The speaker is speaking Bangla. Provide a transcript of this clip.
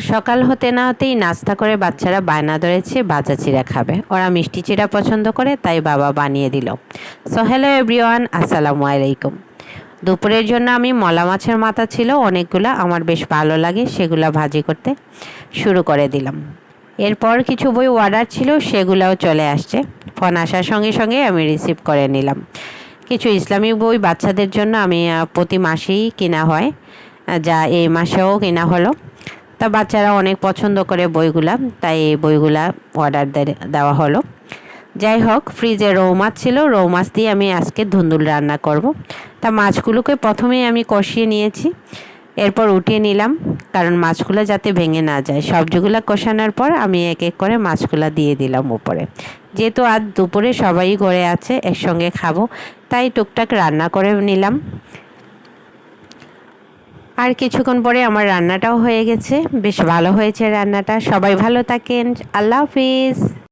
সকাল হতে না হতেই নাস্তা করে বাচ্চারা বায়না ধরেছে, বাজা চিরা খাবে। ওরা মিষ্টি চিরা পছন্দ করে, তাই বাবা বানিয়ে দিল। সো হ্যালো এভরিওয়ান, আসসালামু আলাইকুম। দুপুরের জন্য আমি মলা মাছের মাথা ছিল, অনেকগুলো আমার বেশ ভালো লাগে, সেগুলো ভাজি করতে শুরু করে দিলাম। এরপর কিছু বই অর্ডার ছিল, সেগুলোও চলে আসছে। ফোন আসার সঙ্গে সঙ্গে আমি রিসিভ করে নিলাম। কিছু ইসলামিক বই বাচ্চাদের জন্য আমি প্রতি মাসেই কেনা হয় যা এই মাসেও কেনা হলো। তা বাচ্চারা অনেক পছন্দ করে বইগুলা, তাই এই বইগুলা অর্ডার দেওয়া হলো। যাই হোক ফ্রিজে রৌ মাছ ছিল, রৌ মাছ দিয়ে আমি আজকে ধুন্দুল রান্না করব। তা মাছগুলোকে প্রথমেই আমি কষিয়ে নিয়েছি, এরপর উঠিয়ে নিলাম, কারণ মাছগুলো যাতে ভেঙে না যায়। সবজিগুলো কষানোর পর আমি এক এক করে মাছগুলো দিয়ে দিলাম উপরে। যেহেতু আজ দুপুরে সবাই ঘরে আছে, একসঙ্গে খাব, তাই টুকটাক রান্না করে নিলাম। আর কিছুক্ষণ পরে আমার রান্নাটাও হয়ে গেছে। বেশ ভালো হয়েছে রান্নাটা। সবাই ভালো থাকেন। আল্লাহ হাফিজ।